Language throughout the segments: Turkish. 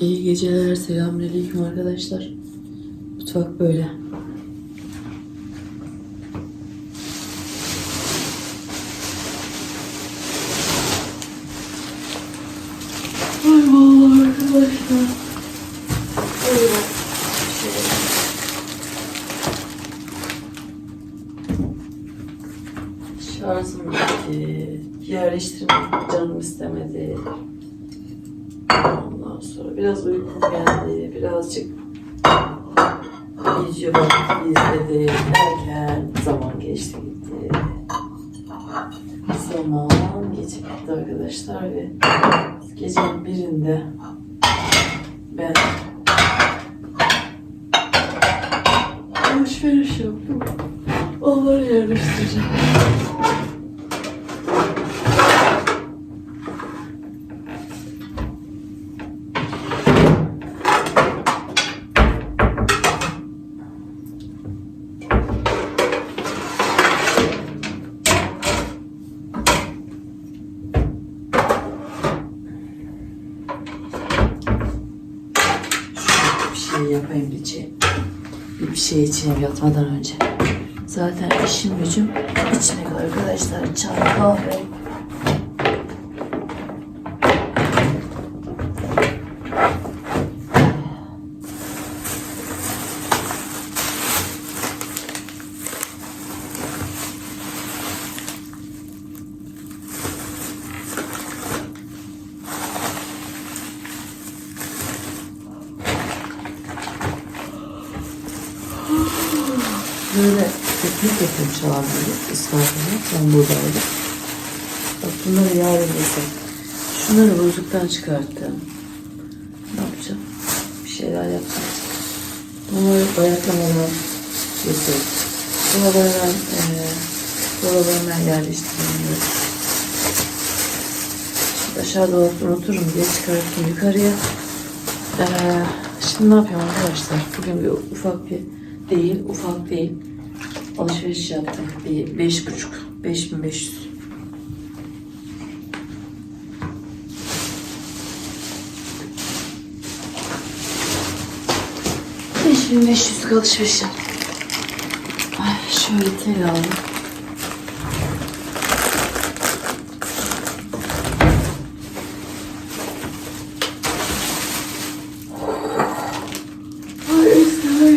İyi geceler, selamünaleyküm arkadaşlar. Mutfak böyle. Ay vallahi arkadaşlar. Öyle. Şey. Şarjım bitti. Yerleştirmek canım istemedi. Ondan sonra biraz uykum geldi. Birazcık video vakti izledi. Derken zaman geçti gitti. Zaman geçip gitti arkadaşlar ve gecenin birinde ben alışveriş yaptım. Onları yerleştireceğim. Şey yapayım diyeceğim. Bir, bir şey içeyim yatmadan önce. Zaten işim gücüm içmek arkadaşlar. Çay, kahve. Böyle teknik yapıyorum çalanları. İstanbul'da. Ben buradaydım. Bak bunları yarın yesem. Şunları buzluktan çıkarttım. Ne yapacağım? Bir şeyler yapacağım. Bunları bayatlamadan. Dolabına ben, e, yerleştireyim. Şimdi aşağı dolapta unuturum diye çıkarttım yukarıya. Ee, şimdi ne yapıyorum arkadaşlar? Bugün bir ufak bir değil, ufak değil. Alışveriş yaptım. Bir beş buçuk, beş bin beş yüz. Beş bin beş yüzlük alışveriş yaptım. Ay, şöyle tel aldım. Ay üstüme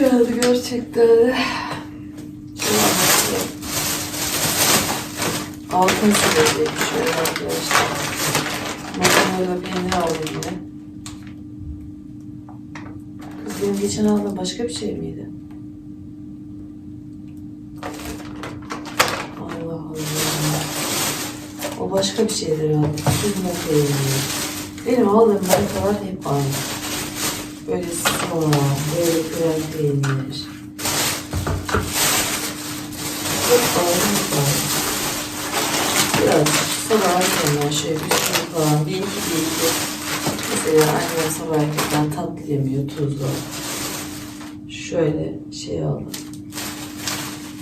gerçekten. Altın silecek şöyle arkadaşlar. Makarnayla peynir aldım yine. Kız benim geçen aldığım başka bir şey miydi? Allah Allah. O başka bir şeyler aldım. Süzme peynir. Benim aldığım markalar hep aynı. Böyle soğan, böyle krem peynir. Hep aynı. Biraz sabah erkenden bir sürü falan, bir iki bir iki. Mesela annem sabah erkenden tatlı yemiyor, tuzlu. Şöyle şey aldım.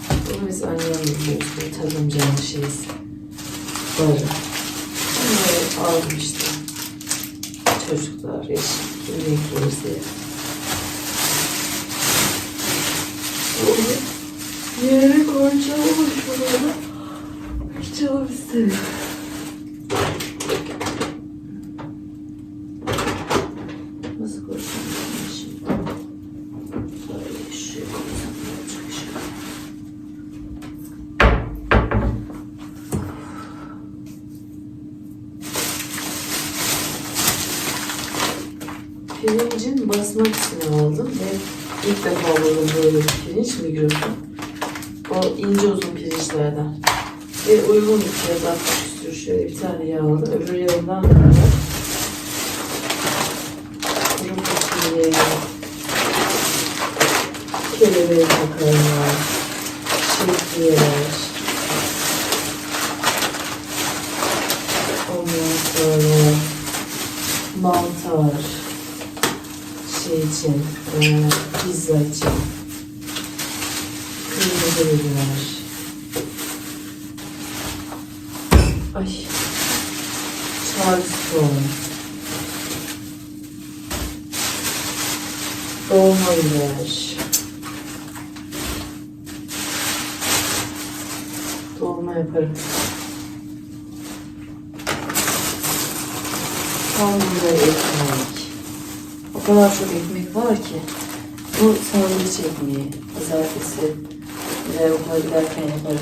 Bunu biz annemle yiyoruz, bu tadımcanın şeysi. Barı. Bunları aldım işte. Çocuklar, eşim, yemek yeriz diye. Yere koyacağım ama şurada. Hiç canım istemiyor. Nasıl koysam ben şimdi? Böyle şuraya koysam ne olacak şimdi? Pirincin basmatisini aldım ve ilk defa buldum böyle bir pirinç Migros'ta. O ince uzun pirinçlerden. Ve uygun bir fiyat 60 küsür şöyle bir tane yağ aldım. Öbür yağından da kuru fasulye, kelebeği makarna, şehriyeler, ondan sonra mantar, için, e, pizza için, kırmızı biber, ay, charleston, Dolma biber. Dolma yaparım. Sonra ekmek. O kadar çok ekmek var ki. Bu sandviç ekmeği. Pazartesi ve okula giderken yaparım.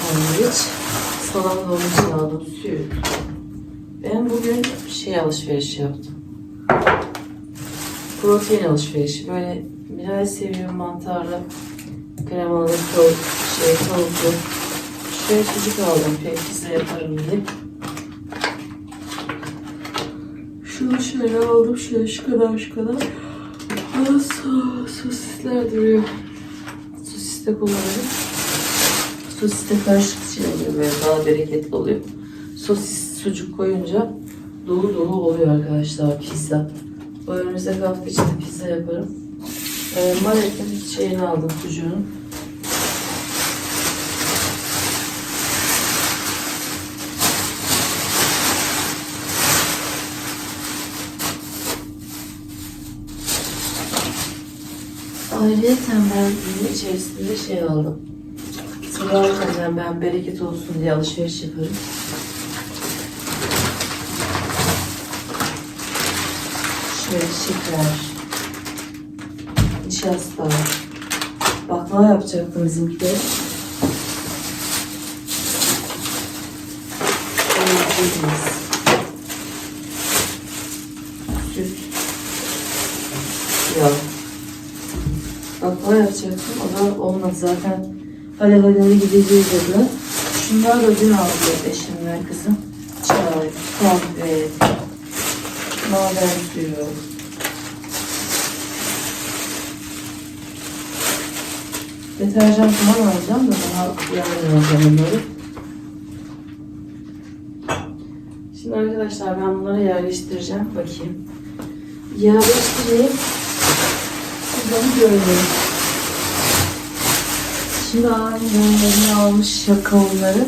Sandviç. Salam için aldım. Süt. Ben bugün şey alışveriş yaptım. Protein alışverişi. Böyle Miray seviyor mantarlı, kremalı, tavuk, şey, tavuklu. Şöyle sucuk aldım. Pekizle yaparım diye. Şunu şöyle aldım. Şöyle şu kadar şu kadar. Sos, sosisler duruyor. Sosis de kullanıyorum. Sosis de karışık şey oluyor daha bereketli oluyor. Sosis sucuk koyunca dolu dolu oluyor arkadaşlar pizza. Bu önümüzdeki hafta içinde pizza yaparım. Ee, Malet'in şeyini aldım sucuğunu. Ayrıca ben bunun içerisinde şey aldım. Sabah ben bereket olsun diye alışveriş yaparım. Şöyle şeker, nişasta, baklava yapacaktım bizimkiler. Şöyle ceviz, süt, yağ. Baklava yapacaktım. O da olmadı zaten. Hadi hadi gideceğiz dedi. Şunlar da dün aldı eşimle kızım. Çay, kahve, maden suyu. Deterjan falan alacağım da daha yarın alacağım onları. Şimdi arkadaşlar ben bunları yerleştireceğim. Bakayım. Yerleştireyim. Siz onu Şimdi annemlerini almış kavunları.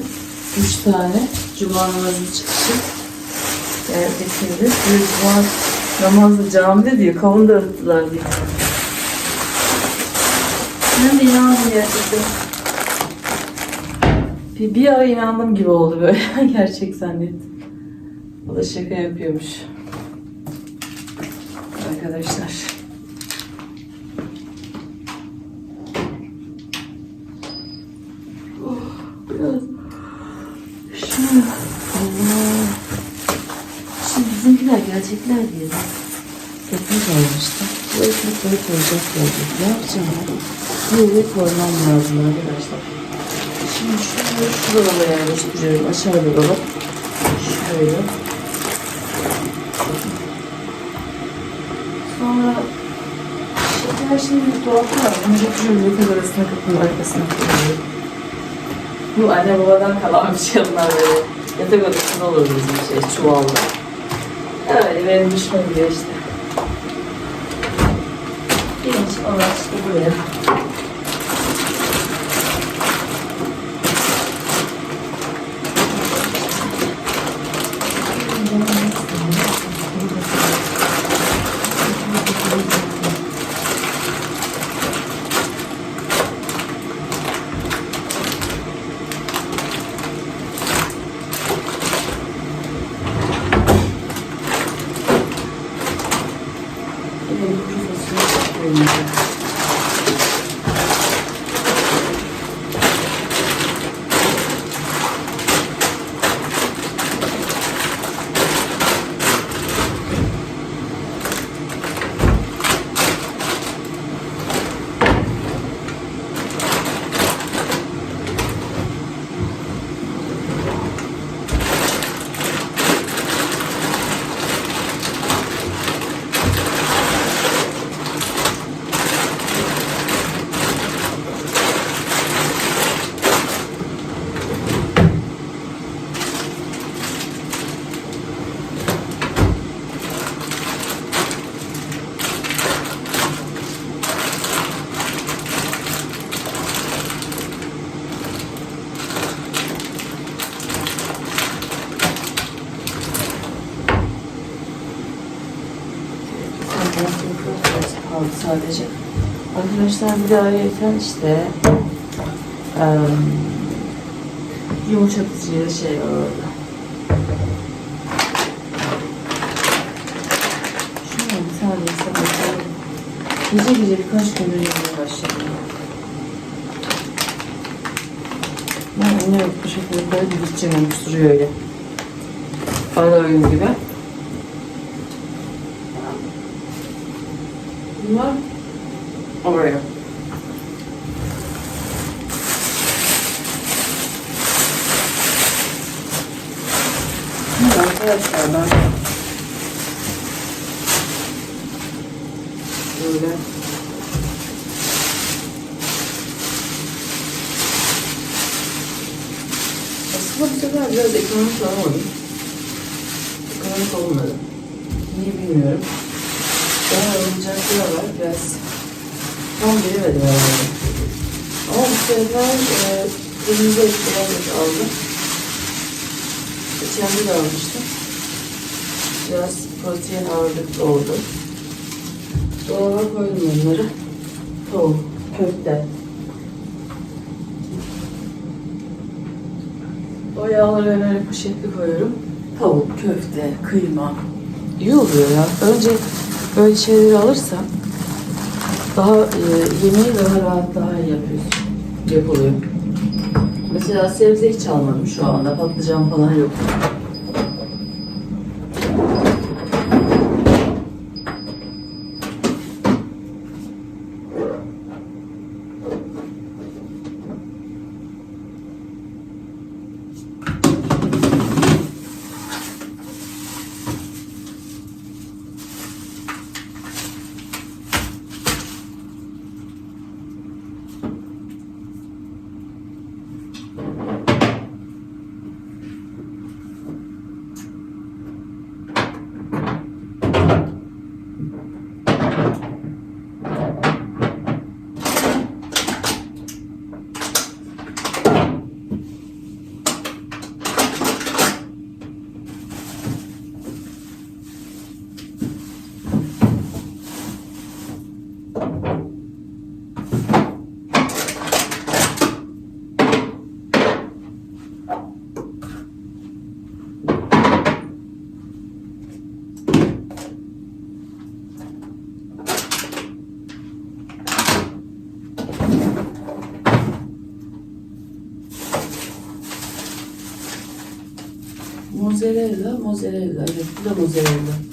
Üç tane. Cuma namazı çıkışı. Yani getirdi. Cuma namazı camide diyor. Kavun dağıttılar diyor. Ben de inandım gerçekten. Bir, bir ara inandım gibi oldu böyle. Gerçek zannettim. O da şaka yapıyormuş. Arkadaşlar. Oh, biraz şöyle. Allah. Şimdi bizimkiler gelecekler diye ekmek almıştım. Bu ekmekleri koyacaklar diye. Ne yapacağım ben? Böyle koymam lazım arkadaşlar. Şimdi şunları şu dolaba yerleştiriyorum. Aşağıda dolap. Şöyle. Sonra şeker şimdi bir dolapta var. Bunu götürüyorum yatak arasına kapının arkasına koyuyorum. Bu anne babadan kalan bir şey onlar böyle. Yatak odasında olur bizim şey çuvalda. Öyle benim düşmem diyor işte. Pirinç onlar işte buraya. Bir de kuru sadece. Arkadaşlar bir de ayrıyeten işte em, yumuşatıcı şey var orada. Şunu bir tane sabah Gece gece birkaç gündür yemeye başladım. Ben ne yok bu şekilde böyle bir gideceğim olmuş duruyor öyle. Ara oyun gibi. Bunlar oraya. Şimdi arkadaşlar ben böyle aslında bu sefer biraz ekonomik alamadım. Ekonomik olmadı. Niye bilmiyorum. Daha oyuncaklar var biraz. Tam bilemedim herhalde. Ama bu sefer e, kırmızı etkilerle aldım. Geçen de almıştım. Biraz protein ağırlıklı oldu. Dolaba koydum onları. Tavuk, köfte. O yağları ben öyle poşetli koyuyorum. Tavuk, köfte, kıyma. İyi oluyor ya. Önce böyle şeyleri alırsan daha e, yemeği daha rahat daha iyi yapıyorsun. Yapılıyor. Mesela sebze hiç almadım şu anda. Patlıcan falan yok. Mozzarella, mozzarella. Evet, bu da mozzarella.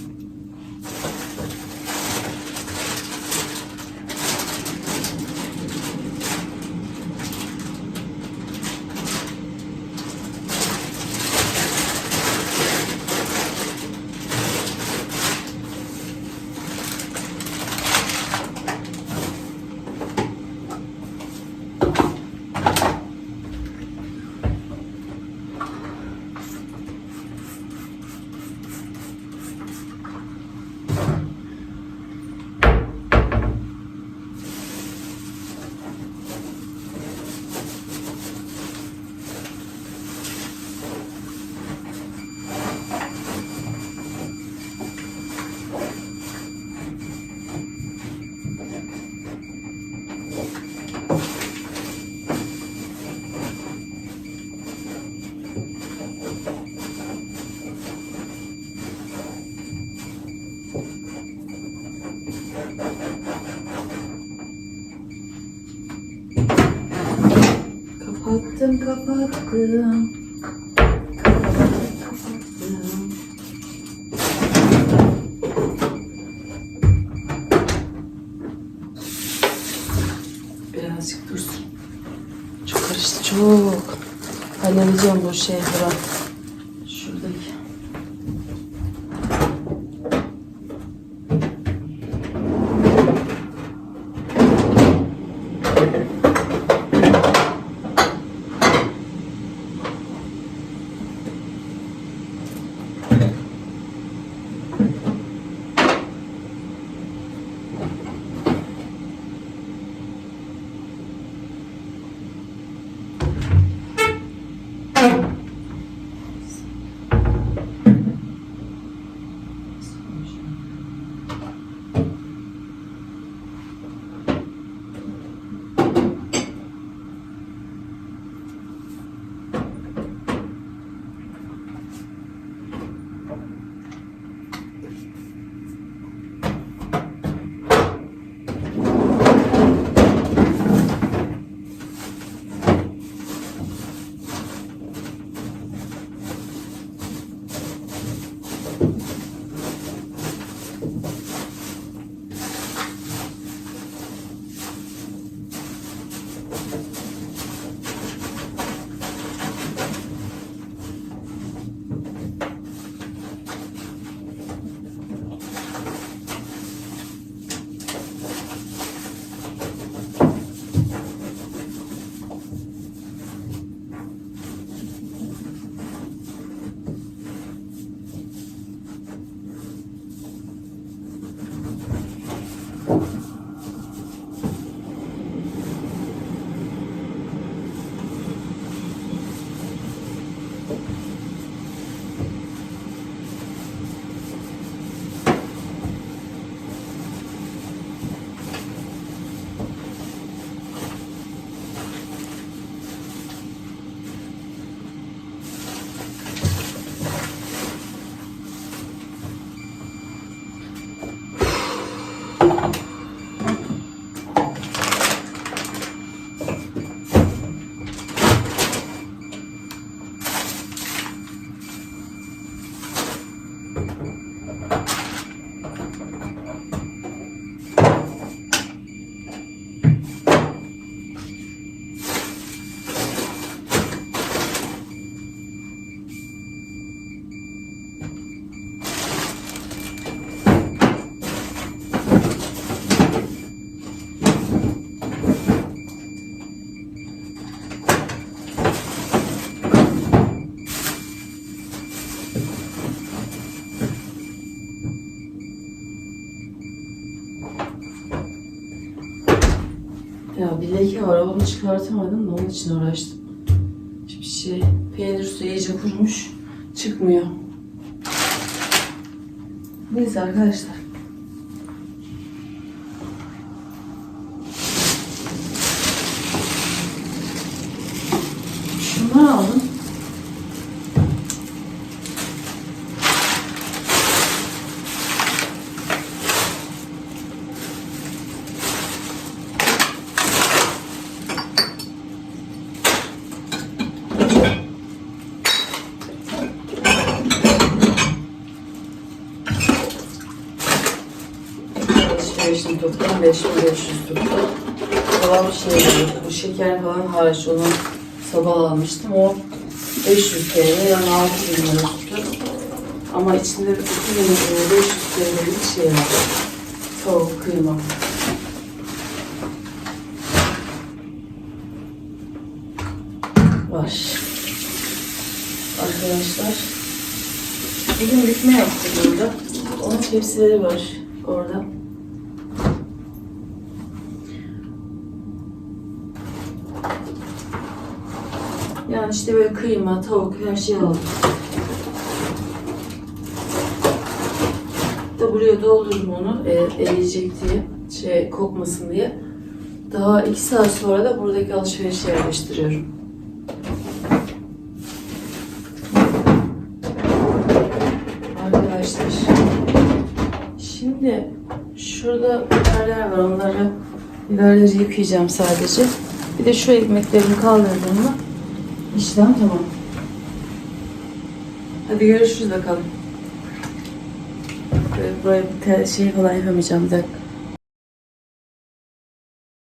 Kapattım. Birazcık dursun. Çok karıştı, çok. Halledeceğim bu şey bırak. Var onu çıkartamadım da onun için uğraştım. Hiçbir şey. Peynir suyu iyice kurumuş. Çıkmıyor. Neyse arkadaşlar. Şunları aldım. Alışverişim toplam 5500 tuttu. Kalan bir şey yok. Bu hariç onu sabah almıştım. O 500 TL yani 6000 lira tuttu. Ama içinde bir 2000 lira 500 TL'lik şey var. Tavuk, kıyma. Var. Arkadaşlar. Bugün bükme yaptık burada. Onun tepsileri var orada. Yani işte böyle kıyma, tavuk her şeyi aldım. Da buraya doldurdum onu e, eriyecek diye, şey kokmasın diye. Daha iki saat sonra da buradaki alışverişe yerleştiriyorum. Arkadaşlar, şimdi şurada biberler var, onları biberleri yıkayacağım sadece. Bir de şu ekmeklerimi kaldırdığımda işlem tamam. Hadi görüşürüz bakalım. Böyle, böyle bir şey falan yapamayacağım bir dakika.